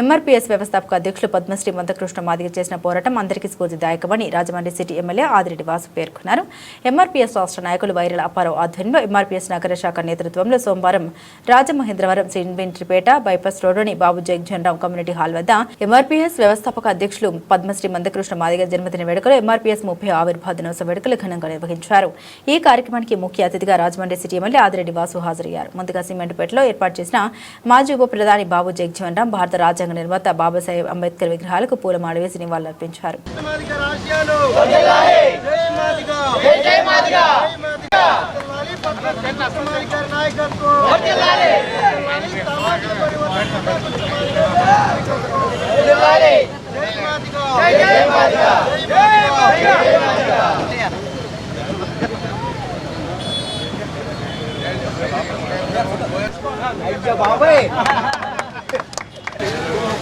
MRPS వ్యవస్థాపక అధ్యక్షులు పద్మశ్రీ మందకృష్ణ మాదిగ చేసిన పోరాటం అందరికీ స్ఫూర్తిదాయకమని రాజమండ్రి సిటీ ఎమ్మెల్యే ఆదిరెడ్డి వాసు పేర్కొన్నారు. ఎంఆర్పీఎస్ రాష్ట్ర నాయకులు వైరల్ అప్పారావు ఆధ్వర్యంలో ఎంఆర్పీఎస్ నగర శాఖ నేతృత్వంలో సోమవారం రాజమహేంద్రవరం సిన్వెంట్రిపేట బైపాస్ రోడ్డుని బాబు జగ్జన్రావు కమ్యూనిటీ హాల్ వద్ద ఎంఆర్పీఎస్ వ్యవస్థాపక అధ్యక్షులు పద్మశ్రీ మందకృష్ణ మాదిగ జన్మదిన వేడుకలు ఎంఆర్పీఎస్ ముప్పై ఆవిర్భావ దినోత్సవ వేడుకలు ఘనంగా నిర్వహించారు. ఈ కార్యక్రమానికి ముఖ్య అతిథిగా రాజమండ్రి సిటీ ఎమ్మెల్యే ఆదిరెడ్డి వాసు హాజరయ్యారు. ముందుగా సిమెంట్పేటలో ఏర్పాటు చేసిన మాజీ ఉప ప్రధాని బాబు జగ్జీవన్ రామ్ భారత రాజ్యాంగ నిర్మాత బాబాసాహెబ్ అంబేద్కర్ విగ్రహాలకు పూలమాల వేసి నివాళులర్పించారు. మాదిగ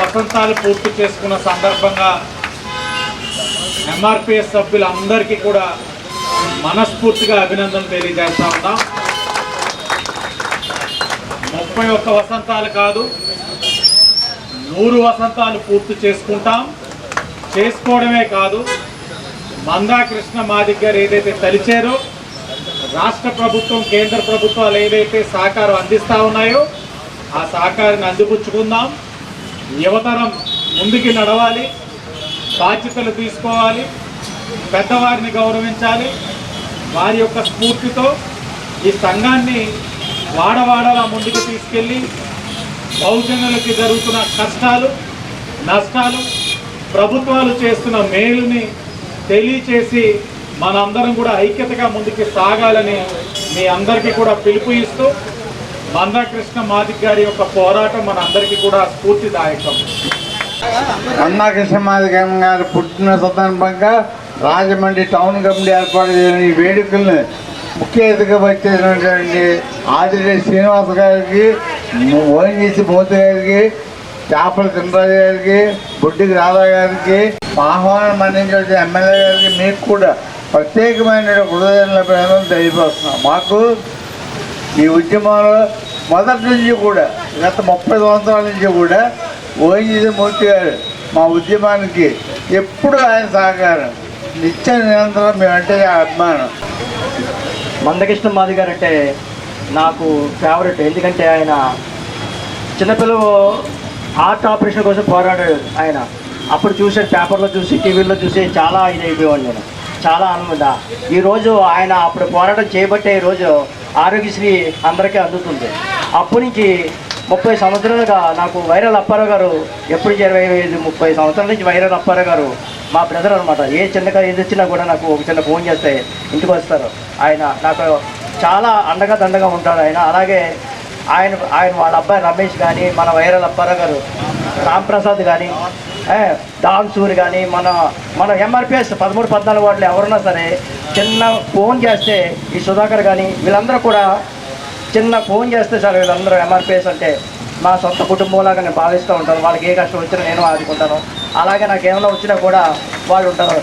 వసంతాలు పూర్తి చేసుకున్న సందర్భంగా ఎంఆర్పిఎస్ సభ్యులందరికీ కూడా మనస్ఫూర్తిగా అభినందన తెలియజేస్తా ఉన్నాం. ముప్పై ఒక్క వసంతాలు కాదు నూరు వసంతాలు పూర్తి చేసుకుంటాం. చేసుకోవడమే కాదు మందాకృష్ణ మాదిగ్ గారు ఏదైతే తలిచారో రాష్ట్ర ప్రభుత్వం కేంద్ర ప్రభుత్వాలు ఏదైతే సహకారం అందిస్తూ ఉన్నాయో ఆ సహకారాన్ని అందిపుచ్చుకుందాం. యువతరం ముందుకి నడవాలి. బాధ్యతలు తీసుకోవాలి. పెద్దవారిని గౌరవించాలి. వారి యొక్క స్ఫూర్తితో ఈ సంఘాన్ని వాడవాడలా ముందుకు తీసుకెళ్ళి బహుజనులకి జరుగుతున్న కష్టాలు నష్టాలు ప్రభుత్వాలు చేస్తున్న మేలుని తెలియచేసి మనందరం కూడా ఐక్యతగా ముందుకు సాగాలని మీ అందరికీ కూడా పిలుపు ఇస్తూ మందాకృష్ణ మాదిక్ గారి యొక్క పోరాటం మన అందరికీ కూడా స్ఫూర్తిదాయకం. అన్నాకృష్ణ మాదిగం గారి పుట్టిన సందర్భంగా రాజమండ్రి టౌన్ కమిటీ ఏర్పాటు చేసిన ఈ వేడుకల్ని ముఖ్య అతిథిగా వచ్చేసినటువంటి ఆదిరెడ్డి శ్రీనివాస్ గారికి ఓఎన్జీసీ మోతి గారికి చేపల తిమ్మరాజు గారికి బుడ్డికి రాధా గారికి ఆహ్వానం అందించిన ఎమ్మెల్యే గారికి మీకు కూడా ప్రత్యేకమైన హృదయం తెలియపరుస్తున్నాం. మాకు ఈ ఉద్యమంలో మొదటి నుంచి కూడా గత ముప్పై సంవత్సరాల నుంచి కూడా ఓఎన్జీసీ మూర్తి గారు మా ఉద్యమానికి ఎప్పుడు ఆయన సహకారం. నిత్య నిరంతరం మేమంటే అభిమానం. మందకృష్ణ మాది గారు అంటే నాకు ఫేవరెట్ ఎందుకంటే ఆయన చిన్నపిల్లలు హార్ట్ ఆపరేషన్ కోసం పోరాడాడు ఆయన. అప్పుడు చూసే పేపర్లో చూసి టీవీలో చూసి చాలా ఇది అయిపోయాడు నేను. చాలా ఆనంద ఈరోజు ఆయన అప్పుడు పోరాటం చేయబట్టే ఈరోజు ఆరోగ్యశ్రీ అందరికీ అందుతుంది. అప్పటి నుంచి ముప్పై సంవత్సరాలుగా నాకు వైరల్ అప్పారావు గారు ఎప్పుడు నుంచి ఇరవై ఐదు ముప్పై సంవత్సరాల నుంచి వైరల్ అప్పారావు గారు మా బ్రదర్ అనమాట ఏ చిన్నగా ఏది వచ్చినా కూడా నాకు ఒక చిన్న ఫోన్ చేస్తే ఇంటికి వస్తారు. ఆయన నాకు చాలా అండగా దండగా ఉంటాడు ఆయన. అలాగే ఆయన ఆయన వాళ్ళ అబ్బాయి రమేష్ కానీ మన వైరల్ అప్పారావు గారు రామ్ ప్రసాద్ కానీ డాన్ కానీ మన మన ఎంఆర్పిఎస్ పదమూడు పద్నాలుగు వాటిలో ఎవరున్నా సరే చిన్న ఫోన్ చేస్తే ఈ సుధాకర్ కానీ వీళ్ళందరూ కూడా చిన్న ఫోన్ చేస్తే సార్ వీళ్ళందరూ ఎంఆర్పిఎస్ అంటే మా సొంత కుటుంబంలాగా నేను భావిస్తూ ఉంటాను. వాళ్ళకి ఏ కష్టం వచ్చినా నేను ఆదుకుంటాను. అలాగే నాకు ఏమైనా వచ్చినా కూడా వాళ్ళు ఉంటారు.